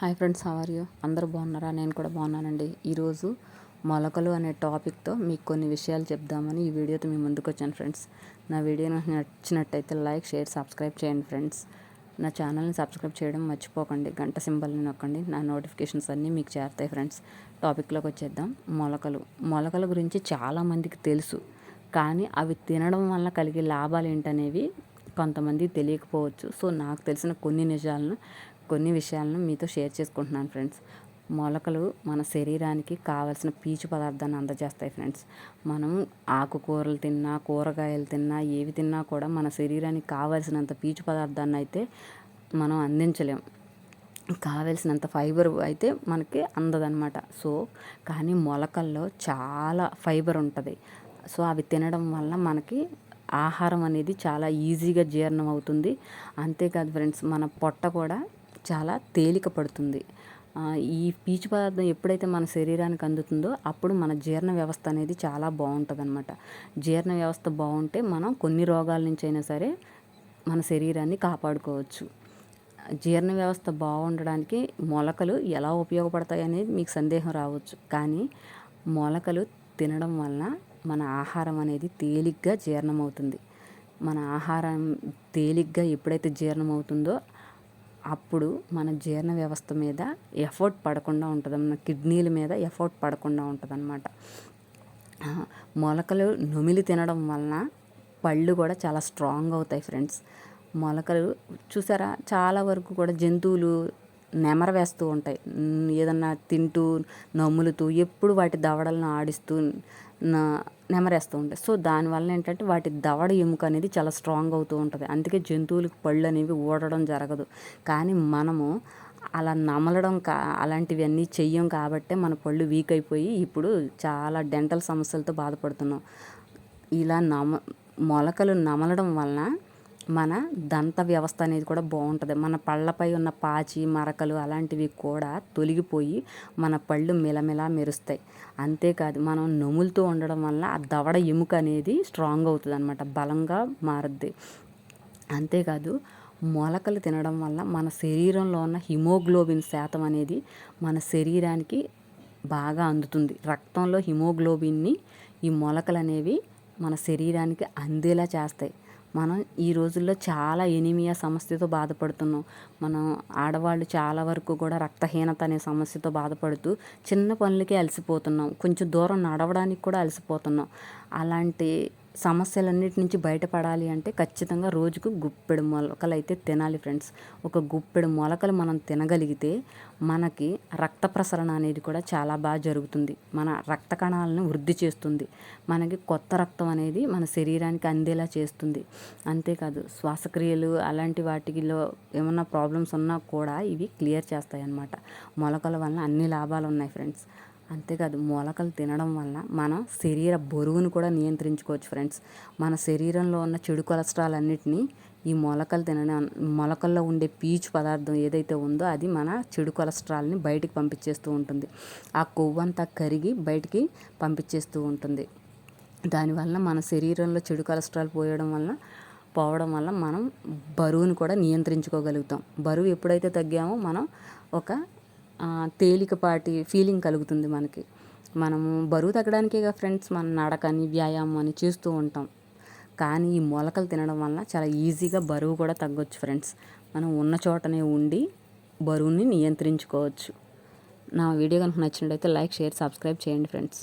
Hi friends how are you అందరూ బాగున్నారా? నేను కూడా బాగున్నానండి. ఈరోజు మొలకలు అనే టాపిక్తో మీకు కొన్ని విషయాలు చెప్దామని ఈ వీడియోతో మీ ముందుకు వచ్చాను ఫ్రెండ్స్. నా వీడియో నాకు నచ్చినట్టయితే లైక్ షేర్ సబ్స్క్రైబ్ చేయండి ఫ్రెండ్స్. నా ఛానల్ని సబ్స్క్రైబ్ చేయడం మర్చిపోకండి. గంట సింబల్ని నొక్కండి. నా నోటిఫికేషన్స్ అన్నీ మీకు చేరుతాయి ఫ్రెండ్స్. టాపిక్లోకి వచ్చేద్దాం. మొలకలు. మొలకల గురించి చాలామందికి తెలుసు. కానీ అవి తినడం వల్ల కలిగే లాభాలు ఏంటనేవి కొంతమంది తెలియకపోవచ్చు. సో నాకు తెలిసిన కొన్ని నిజాలను కొన్ని విషయాలను మీతో షేర్ చేసుకుంటున్నాను ఫ్రెండ్స్. మొలకలు మన శరీరానికి కావలసిన పీచు పదార్థాన్ని అందజేస్తాయి ఫ్రెండ్స్. మనం ఆకుకూరలు తిన్నా కూరగాయలు తిన్నా ఏవి తిన్నా కూడా మన శరీరానికి కావలసినంత పీచు పదార్థాన్ని అయితే మనం అందించలేం. కావలసినంత ఫైబర్ అయితే మనకి అందదనమాట. సో కానీ మొలకల్లో చాలా ఫైబర్ ఉంటుంది. సో అవి తినడం వల్ల మనకి ఆహారం అనేది చాలా ఈజీగా జీర్ణం అవుతుంది అంతేకాదు ఫ్రెండ్స్ మన పొట్ట కూడా చాలా తేలిక పడుతుంది. ఈ పీచు పదార్థం ఎప్పుడైతే మన శరీరానికి అందుతుందో అప్పుడు మన జీర్ణ వ్యవస్థ అనేది చాలా బాగుంటుంది అనమాట జీర్ణ వ్యవస్థ బాగుంటే మనం కొన్ని రోగాల నుంచి అయినా సరే మన శరీరాన్ని కాపాడుకోవచ్చు. జీర్ణ వ్యవస్థ బాగుండడానికి మొలకలు ఎలా ఉపయోగపడతాయి అనేది మీకు సందేహం రావచ్చు. కానీ మొలకలు తినడం వలన మన ఆహారం అనేది తేలిగ్గా జీర్ణమవుతుంది. మన ఆహారం తేలిగ్గా ఎప్పుడైతే జీర్ణమవుతుందో అప్పుడు మన జీర్ణ వ్యవస్థ మీద ఎఫర్ట్ పడకుండా ఉంటుంది మన కిడ్నీల మీద ఎఫర్ట్ పడకుండా ఉంటుంది అనమాట మొలకలు నుమిలి తినడం వలన పళ్ళు కూడా చాలా స్ట్రాంగ్ అవుతాయి ఫ్రెండ్స్. మొలకలు చూసారా? చాలా వరకు కూడా జంతువులు నెమర వేస్తూ ఉంటాయి. ఏదన్నా తింటూ నమ్ములుతూ ఎప్పుడు వాటి దవడలను ఆడిస్తూ నా నెమరేస్తూ ఉంటాయి. సో దానివల్ల ఏంటంటే వాటి దవడ ఎముక అనేది చాలా స్ట్రాంగ్ అవుతూ ఉంటుంది. అందుకే జంతువులకు పళ్ళు అనేవి ఊడడం జరగదు. కానీ మనము అలా నమలడం కా అలాంటివన్నీ చెయ్యం కాబట్టే మన పళ్ళు వీక్ అయిపోయి ఇప్పుడు చాలా డెంటల్ సమస్యలతో బాధపడుతున్నాం. ఇలా నమ మొలకలు నమలడం వలన మన దంత వ్యవస్థ అనేది కూడా బాగుంటుంది. మన పళ్ళపై ఉన్న పాచి మరకలు అలాంటివి కూడా తొలగిపోయి మన పళ్ళు మిలమిలా మెరుస్తాయి. అంతేకాదు మనం నొములుతూ ఉండడం వల్ల ఆ దవడ ఎముక అనేది స్ట్రాంగ్ అవుతుంది అనమాట బలంగా మారుద్ది. అంతేకాదు మొలకలు తినడం వల్ల మన శరీరంలో ఉన్న హిమోగ్లోబిన్ శాతం అనేది మన శరీరానికి బాగా అందుతుంది. రక్తంలో హిమోగ్లోబిన్ని ఈ మొలకలు అనేవి మన శరీరానికి అందేలా చేస్తాయి. మనం ఈ రోజుల్లో చాలా ఎనిమియా సమస్యతో బాధపడుతున్నాం. మనం ఆడవాళ్ళు చాలా వరకు కూడా రక్తహీనత అనే సమస్యతో బాధపడుతూ చిన్న పనులకే అలసిపోతున్నాం. కొంచెం దూరం నడవడానికి కూడా అలసిపోతున్నాం. అలాంటి సమస్యలన్నిటి నుంచి బయటపడాలి అంటే ఖచ్చితంగా రోజుకు గుప్పెడు మొలకలు అయితే తినాలి ఫ్రెండ్స్. ఒక గుప్పెడు మొలకలు మనం తినగలిగితే మనకి రక్త ప్రసరణ అనేది కూడా చాలా బాగా జరుగుతుంది. మన రక్త కణాలను వృద్ధి చేస్తుంది. మనకి కొత్త రక్తం అనేది మన శరీరానికి అందేలా చేస్తుంది. అంతేకాదు శ్వాసక్రియలు అలాంటి వాటిలో ఏమన్నా ప్రాబ్లమ్స్ ఉన్నా కూడా ఇవి క్లియర్ చేస్తాయి అన్నమాట మొలకల వల్ల అన్ని లాభాలు ఉన్నాయి ఫ్రెండ్స్. అంతేకాదు మొలకలు తినడం వల్ల మన శరీర బరువును కూడా నియంత్రించుకోవచ్చు ఫ్రెండ్స్. మన శరీరంలో ఉన్న చెడు కొలెస్ట్రాల్ అన్నిటినీ ఈ మొలకలు తినడం మొలకల్లో ఉండే పీచు పదార్థం ఏదైతే ఉందో అది మన చెడు కొలెస్ట్రాల్ని బయటికి పంపించేస్తూ ఉంటుంది. ఆ కొవ్వంతా కరిగి బయటికి పంపించేస్తూ ఉంటుంది. దానివల్ల మన శరీరంలో చెడు కొలెస్ట్రాల్ పోయడం వల్ల పోవడం వల్ల మనం బరువును కూడా నియంత్రించుకోగలుగుతాం. బరువు ఎప్పుడైతే తగ్గామో మనం ఒక తేలికపాటి ఫీలింగ్ కలుగుతుంది మనకి. మనము బరువు తగ్గడానికేగా ఫ్రెండ్స్ మన నడకని వ్యాయామం అని చేస్తూ ఉంటాం. కానీ ఈ మొలకలు తినడం వల్ల చాలా ఈజీగా బరువు కూడా తగ్గొచ్చు ఫ్రెండ్స్. మనం ఉన్న చోటనే ఉండి బరువుని నియంత్రించుకోవచ్చు. నా వీడియో కనుక నచ్చినట్లయితే లైక్ షేర్ సబ్స్క్రైబ్ చేయండి ఫ్రెండ్స్.